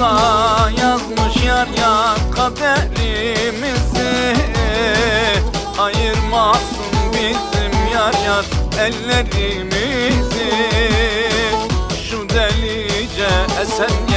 Aklımıza yazmış yar ya kaderimizi. Ayırmasın bizim yar yar ellerimizi. Şu delice esen